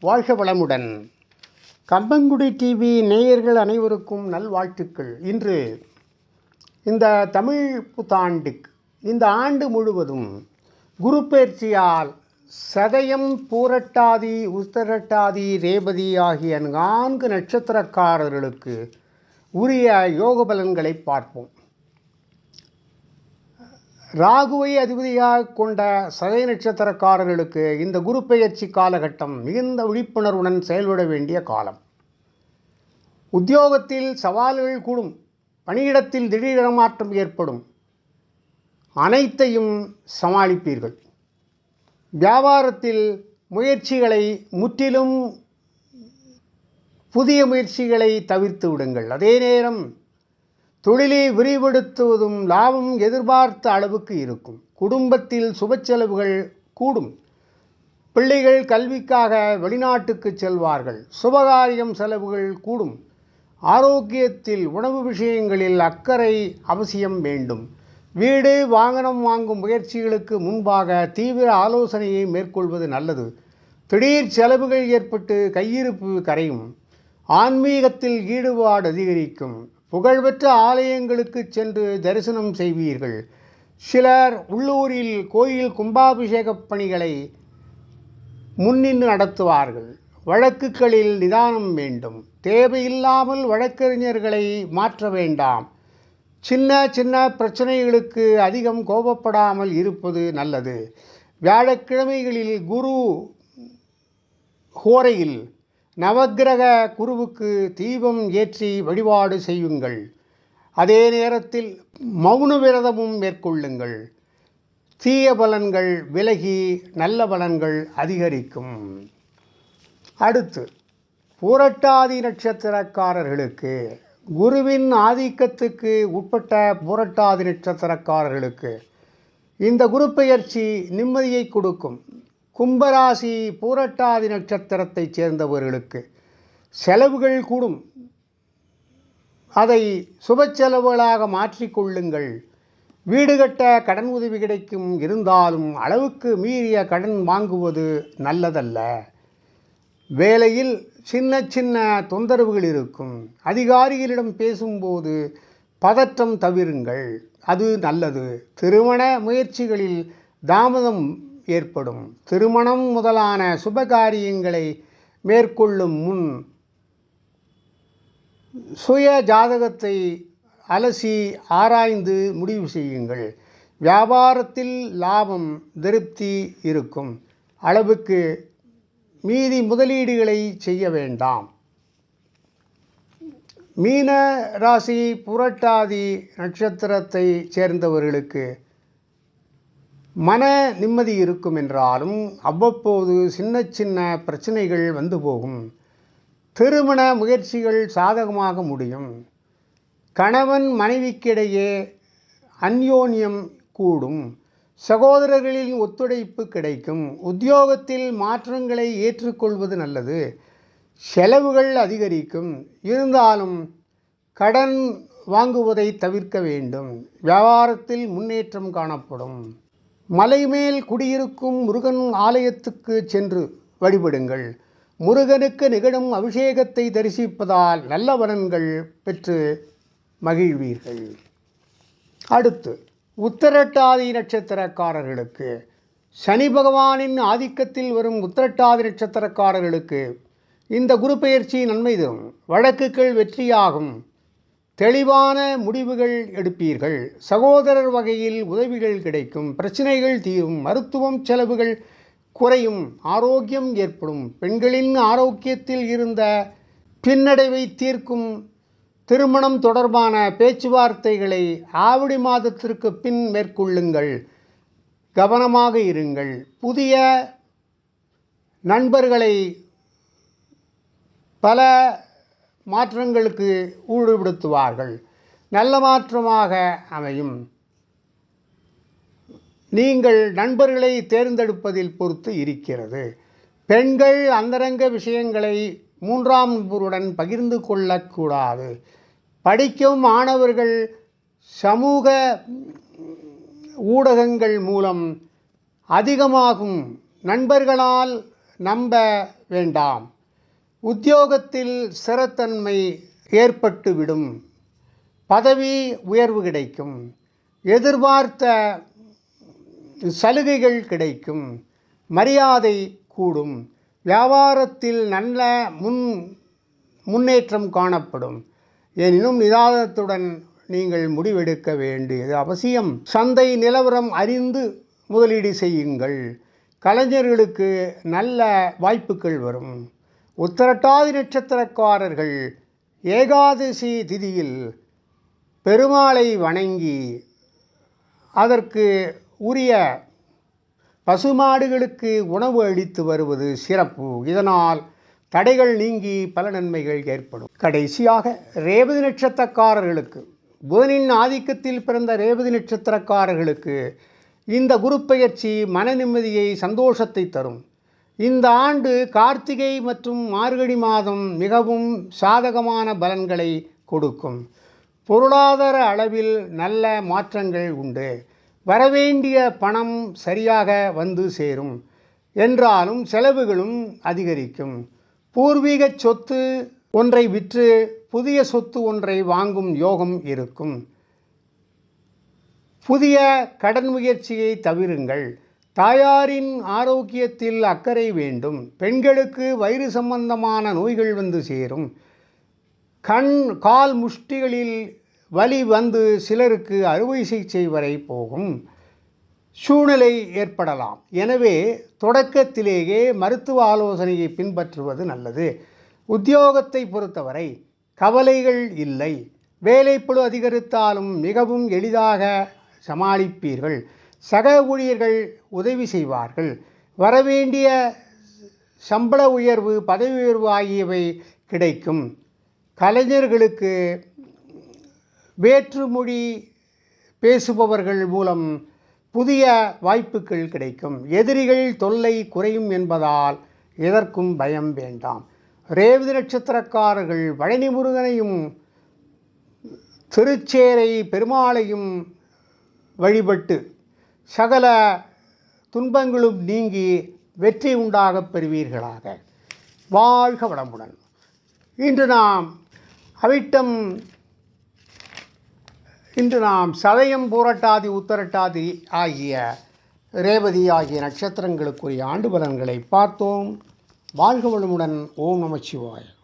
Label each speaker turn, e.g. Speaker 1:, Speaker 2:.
Speaker 1: வாழ்க வளமுடன். கம்பங்குடி டிவி நேயர்கள் அனைவருக்கும் நல்வாழ்த்துக்கள். இன்று இந்த தமிழ் புத்தாண்டுக்கு இந்த ஆண்டு முழுவதும் குரு பயிற்சியால் சதயம் பூரட்டாதி உஸ்தரட்டாதி ரேபதி ஆகிய நான்கு நட்சத்திரக்காரர்களுக்கு உரிய யோக பலன்களை பார்ப்போம். ராகுவை அதிபதியாக கொண்ட சதய நட்சத்திரக்காரர்களுக்கு இந்த குரு பெயர்ச்சி காலகட்டம் மிகுந்த விழிப்புணர்வுடன் செயல்பட வேண்டிய காலம். உத்தியோகத்தில் சவால்கள் கூடும். பணியிடத்தில் திடீர் இடமாற்றம் ஏற்படும். அனைத்தையும் சமாளிப்பீர்கள். வியாபாரத்தில் முயற்சிகளை முற்றிலும் புதிய முயற்சிகளை தவிர்த்து விடுங்கள். அதே நேரம் தொழிலை விரிவுபடுத்துவதும் லாபம் எதிர்பார்த்த அளவுக்கு இருக்கும். குடும்பத்தில் சுப செலவுகள் கூடும். பிள்ளைகள் கல்விக்காக வெளிநாட்டுக்கு செல்வார்கள். சுபகாரியம் செலவுகள் கூடும். ஆரோக்கியத்தில் உணவு விஷயங்களில் அக்கறை அவசியம் வேண்டும். வீடு வாகனம் வாங்கும் முயற்சிகளுக்கு முன்பாக தீவிர ஆலோசனையை மேற்கொள்வது நல்லது. திடீர் செலவுகள் ஏற்பட்டு கையிருப்பு கரையும். ஆன்மீகத்தில் ஈடுபாடு அதிகரிக்கும். புகழ்பெற்ற ஆலயங்களுக்கு சென்று தரிசனம் செய்வீர்கள். சிலர் உள்ளூரில் கோயில் கும்பாபிஷேக பணிகளை முன்னின்று நடத்துவார்கள். வழக்குகளில் நிதானம் வேண்டும். தேவையில்லாமல் வழக்கறிஞர்களை மாற்ற வேண்டாம். சின்ன சின்ன பிரச்சனைகளுக்கு அதிகம் கோபப்படாமல் இருப்பது நல்லது. வியாழக்கிழமைகளில் குரு ஹோரையில் நவக்கிரக குருவுக்கு தீபம் ஏற்றி வழிபாடு செய்யுங்கள். அதே நேரத்தில் மௌன விரதமும் மேற்கொள்ளுங்கள். தீய பலன்கள் விலகி நல்ல பலன்கள் அதிகரிக்கும். அடுத்து புரட்டாதி நட்சத்திரக்காரர்களுக்கு குருவின் ஆதிக்கத்துக்கு உட்பட்ட புரட்டாதி நட்சத்திரக்காரர்களுக்கு இந்த குரு பெயர்ச்சி நிம்மதியை கொடுக்கும். கும்பராசி பூரட்டாதி நட்சத்திரத்தைச் சேர்ந்தவர்களுக்கு செலவுகள் கூடும். அதை சுப செலவுகளாக மாற்றிக்கொள்ளுங்கள் வீடு கட்ட கடன் உதவி கிடைக்கும். இருந்தாலும் அளவுக்கு மீறிய கடன் வாங்குவது நல்லதல்ல. வேலையில் சின்ன சின்ன தொந்தரவுகள் இருக்கும். அதிகாரிகளிடம் பேசும்போது பதற்றம் தவிருங்கள். அது நல்லது. திருமண முயற்சிகளில் தாமதம் ஏற்படும். திருமணம் முதலான சுபகாரியங்களை மேற்கொள்ளும் முன் சுய ஜாதகத்தை அலசி ஆராய்ந்து முடிவு செய்யுங்கள். வியாபாரத்தில் லாபம் திருப்தி இருக்கும். அளவுக்கு மீதி முதலீடுகளை செய்ய வேண்டாம். மீன ராசி புரட்டாதி நட்சத்திரத்தை சேர்ந்தவர்களுக்கு மன நிம்மதி இருக்கும் என்றாலும் அவ்வப்போது சின்ன சின்ன பிரச்சனைகள் வந்து போகும். திருமண முயற்சிகள் சாதகமாக முடியும். கணவன் மனைவிக்கிடையே அந்யோன்யம் கூடும். சகோதரர்களின் ஒத்துழைப்பு கிடைக்கும். உத்தியோகத்தில் மாற்றங்களை ஏற்றுக்கொள்வது நல்லது. செலவுகள் அதிகரிக்கும். இருந்தாலும் கடன் வாங்குவதை தவிர்க்க வேண்டும். வியாபாரத்தில் முன்னேற்றம் காணப்படும். மலைமேல் குடியிருக்கும் முருகன் ஆலயத்துக்கு சென்று வழிபடுங்கள். முருகனுக்கு நிகழும் அபிஷேகத்தை தரிசிப்பதால் நல்ல பலன்கள் பெற்று மகிழ்வீர்கள். அடுத்து உத்தரட்டாதி நட்சத்திரக்காரர்களுக்கு. சனி பகவானின் ஆதிக்கத்தில் வரும் உத்தரட்டாதி நட்சத்திரக்காரர்களுக்கு இந்த குரு பயிற்சி நன்மை தரும். வழக்குகள் வெற்றியாகும். தெளிவான முடிவுகள் எடுப்பீர்கள். சகோதரர் வகையில் உதவிகள் கிடைக்கும். பிரச்சனைகள் தீரும். மருத்துவம் செலவுகள் குறையும். ஆரோக்கியம் ஏற்படும். பெண்களின் ஆரோக்கியத்தில் இருந்த பின்னடைவை தீர்க்கும் திருமணம் தொடர்பான பேச்சுவார்த்தைகளை ஆவடி மாதத்திற்கு பின் மேற்கொள்ளுங்கள். கவனமாக இருங்கள். புதிய நண்பர்களை பல மாற்றங்களுக்கு ஊடுபடுத்துவார்கள். நல்ல மாற்றமாக அமையும். நீங்கள் நண்பர்களை தேர்ந்தெடுப்பதில் பொறுத்து இருக்கிறது. பெண்கள் அந்தரங்க விஷயங்களை மூன்றாம் நபருடன் பகிர்ந்து கொள்ளக்கூடாது. படிக்கும் மாணவர்கள் சமூக ஊடகங்கள் மூலம் அதிகமாகும். நண்பர்களால் நம்ப வேண்டாம். உத்தியோகத்தில் ஸ்திரத்தன்மை ஏற்பட்டுவிடும். பதவி உயர்வு கிடைக்கும். எதிர்பார்த்த சலுகைகள் கிடைக்கும். மரியாதை கூடும். வியாபாரத்தில் நல்ல முன் முன்னேற்றம் காணப்படும். எனினும் நிதானத்துடன் நீங்கள் முடிவெடுக்க வேண்டியது அவசியம். சந்தை நிலவரம் அறிந்து முதலீடு செய்யுங்கள். கலைஞர்களுக்கு நல்ல வாய்ப்புகள் வரும். உத்தரட்டாதி நட்சத்திரக்காரர்கள் ஏகாதசி திதியில் பெருமாளை வணங்கி அதற்கு உரிய பசுமாடுகளுக்கு உணவு அளித்து வருவது சிறப்பு. இதனால் தடைகள் நீங்கி பல நன்மைகள் ஏற்படும். கடைசியாக ரேவதி நட்சத்திரக்காரர்களுக்கு புதனின் ஆதிக்கத்தில் பிறந்த ரேவதி நட்சத்திரக்காரர்களுக்கு இந்த குருப்பெயர்ச்சி மன நிம்மதியை சந்தோஷத்தை தரும். இந்த ஆண்டு கார்த்திகை மற்றும் மார்கழி மாதம் மிகவும் சாதகமான பலன்களை கொடுக்கும். பொருளாதார அளவில் நல்ல மாற்றங்கள் உண்டு. வரவேண்டிய பணம் சரியாக வந்து சேரும். என்றாலும் செலவுகளும் அதிகரிக்கும். பூர்வீக சொத்து ஒன்றை விற்று புதிய சொத்து ஒன்றை வாங்கும் யோகம் இருக்கும். புதிய கடன் முயற்சியை தவிருங்கள். தாயாரின் ஆரோக்கியத்தில் அக்கறை வேண்டும். பெண்களுக்கு வயிறு சம்பந்தமான நோய்கள் வந்து சேரும். கண் கால் முஷ்டிகளில் வலி வந்து சிலருக்கு அறுவை சிகிச்சை வரை போகும். சூழ்நிலை ஏற்படலாம். எனவே தொடக்கத்திலேயே மருத்துவ ஆலோசனையை பின்பற்றுவது நல்லது. உத்தியோகத்தை பொறுத்தவரை கவலைகள் இல்லை. வேலைப்பழு அதிகரித்தாலும் மிகவும் எளிதாக சமாளிப்பீர்கள். சக ஊழியர்கள் உதவி செய்வார்கள். வரவேண்டிய சம்பள உயர்வு பதவி உயர்வு ஆகியவை கிடைக்கும். கலைஞர்களுக்கு வேற்றுமொழி பேசுபவர்கள் மூலம் புதிய வாய்ப்புகள் கிடைக்கும். எதிரிகள் தொல்லை குறையும் என்பதால் எதற்கும் பயம் வேண்டாம். ரேவதி நட்சத்திரக்காரர்கள் பழனி முருகனையும் திருச்சேரை பெருமாளையும் வழிபட்டு சகல துன்பங்களும் நீங்கி வெற்றி உண்டாகப் பெறுவீர்களாக. வாழ்க வளமுடன். இன்று நாம் அவிட்டம் இன்று நாம் சதயம் பூரட்டாதி உத்தரட்டாதி ஆகிய ரேவதி ஆகிய நட்சத்திரங்களுக்குரிய ஆண்டு பலன்களை பார்த்தோம். வாழ்க வளமுடன். ஓம் நமச்சிவாய